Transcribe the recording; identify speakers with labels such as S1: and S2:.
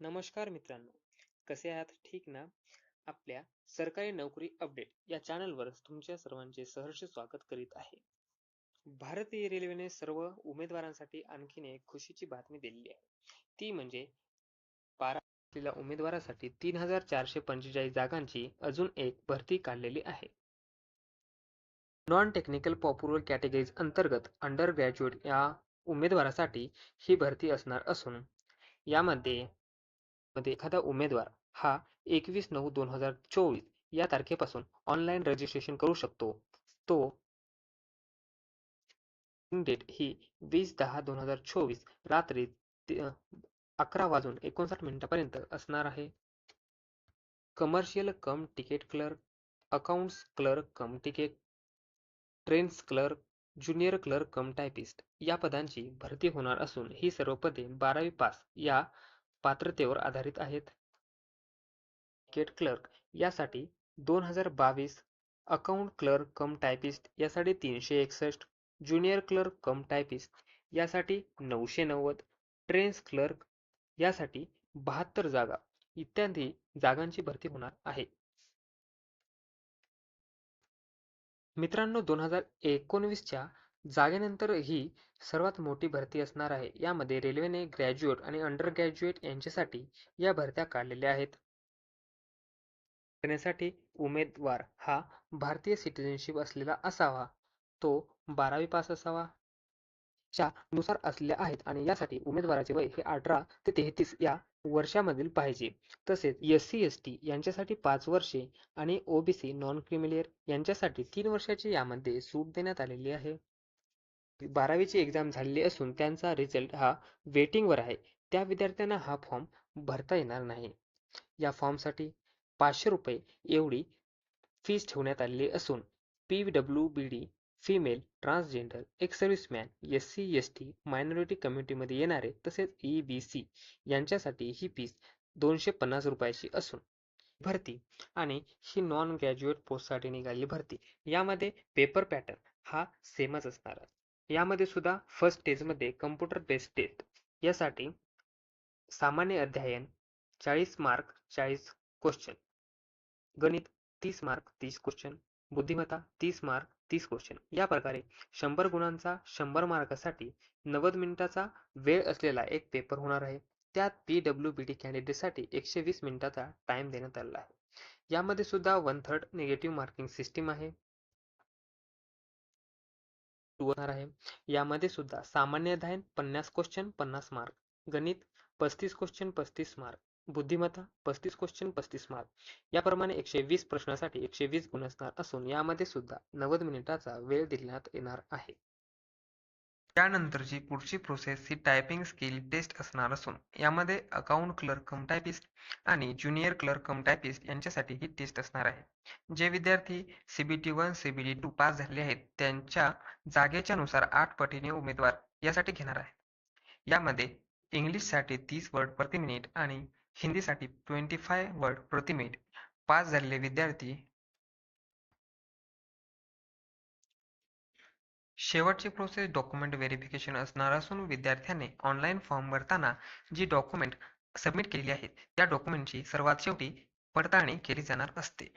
S1: नमस्कार मित्रांनो. कसे आहात? ठीक ना? आपल्या सरकारी नोकरी अपडेट या चॅनलवर तुमच्या सर्वांचे सहर्ष स्वागत करीत आहे. भारतीय रेल्वेने सर्व उमेदवारांसाठी आणखीन एक खुशीची बातमी दिलेली आहे. ती म्हणजे बारा असलेल्या उमेदवारासाठी तीन हजार चारशे पंचेचाळीस जागांची अजून एक भरती काढलेली आहे. नॉन टेक्निकल पॉप्युलर कॅटेगरीज अंतर्गत अंडर ग्रॅज्युएट या उमेदवारासाठी ही भरती असणार असून यामध्ये मध्ये एखादा उमेदवार हा एकवीस नऊ दोन हजार चोवीस या तारखेपासून ऑनलाईन रजिस्ट्रेशन करू शकतो. तो डेट ही वीस दहा दोन हजार चोवीस रात्री अकरा वाजून एकोणसाठ मिनिटापर्यंत असणार आहे. Commercial cum ticket clerk accounts clerk cum ticket trains clerk junior clerk cum typist या पदांची भरती होणार असून ही सर्व पदे बारावी पास या पात्रतेवर आधारित आहेत. केट क्लर्क यासाठी दोन हजार बावीस अकाउंट क्लर्क कम टायपिस्ट यासाठी तीनशे एकसष्ट ज्युनियर क्लर्क कम टायपिस्ट यासाठी नऊशे नव्वद ट्रेन्स क्लर्क यासाठी बहात्तर जागा इत्यादी जागांची भरती होणार आहे. मित्रांनो दोन हजार एकोणवीसच्या जागेनंतर ही सर्वात मोठी भरती असणार आहे. यामध्ये रेल्वेने ग्रॅज्युएट आणि अंडर ग्रॅज्युएट यांच्यासाठी या भरत्या काढलेल्या आहेत. करण्यासाठी उमेदवार हा भारतीय सिटिझनशिप असलेला असावा. तो बारावी पास असावा. च्या नुसार असलेल्या आहेत आणि यासाठी उमेदवाराचे वय हे अठरा ते तेहतीस या वर्षामधील पाहिजे. तसेच एस सी एस टी यांच्यासाठी पाच वर्षे आणि ओबीसी नॉन क्रिमिलियर यांच्यासाठी तीन वर्षाची यामध्ये सूट देण्यात आलेली आहे. बारावीची एक्झाम झालेली असून त्यांचा रिझल्ट हा वेटिंगवर आहे. त्या विद्यार्थ्यांना हा फॉर्म भरता येणार नाही. या फॉर्मसाठी पाचशे रुपये एवढी फीस ठेवण्यात आलेली असून P W B D female transgender ex servicemen S C S T minority कम्युनिटीमध्ये येणारे तसेच ई बी सी यांच्यासाठी ही फीस दोनशे पन्नास रुपयाची असून भरती आणि ही नॉन ग्रॅज्युएट पोस्टसाठी निघालेली भरती. यामध्ये पेपर पॅटर्न हा सेमच असणार. आहे यामध्ये सुद्धा फर्स्ट स्टेजमध्ये कम्प्युटर बेस्ड टेस्ट यासाठी सामान्य अध्ययन चाळीस मार्क चाळीस क्वेश्चन गणित तीस मार्क तीस क्वेश्चन बुद्धिमत्ता तीस मार्क तीस क्वेश्चन या प्रकारे शंभर गुणांचा शंभर मार्कासाठी नव्वद मिनिटाचा वेळ असलेला एक पेपर होणार आहे. त्यात पी डब्ल्यू बी डी कॅन्डिडेटसाठी एकशे वीस मिनिटाचा टाइम देण्यात आलेला आहे. यामध्ये सुद्धा one third negative marking system आहे. होणार आहे. यामध्ये सुद्धा सामान्य अध्ययन पन्नास क्वेश्चन पन्नास मार्क गणित पस्तीस क्वेश्चन पस्तीस मार्क बुद्धिमत्ता पस्तीस क्वेश्चन पस्तीस मार्क याप्रमाणे एकशे वीस प्रश्नासाठी एकशे वीस गुण असणार असून यामध्ये सुद्धा नव्वद मिनिटाचा वेळ देण्यात येणार आहे. त्यानंतरची पुढची प्रोसेस ही टायपिंग स्किल टेस्ट असणार असून यामध्ये अकाउंट क्लर्क कम टायपिस्ट आणि ज्युनियर क्लर्क कम टायपिस्ट यांच्यासाठी ही टेस्ट असणार आहे. जे विद्यार्थी CBT one CBT two pass झाले आहेत त्यांच्या जागेच्या नुसार आठ पटीने उमेदवार यासाठी घेणार आहे यामध्ये इंग्लिशसाठी तीस वर्ड प्रति मिनिट आणि हिंदीसाठी ट्वेंटी फाय वर्ड प्रति मिनिट पास झालेले विद्यार्थी शेवटची प्रोसेस डॉक्युमेंट व्हेरिफिकेशन असणार असून विद्यार्थ्याने ऑनलाईन फॉर्म भरताना जी डॉक्युमेंट सबमिट केलेली आहेत त्या डॉक्युमेंटची सर्वात शेवटी पडताळणी केली जाणार असते.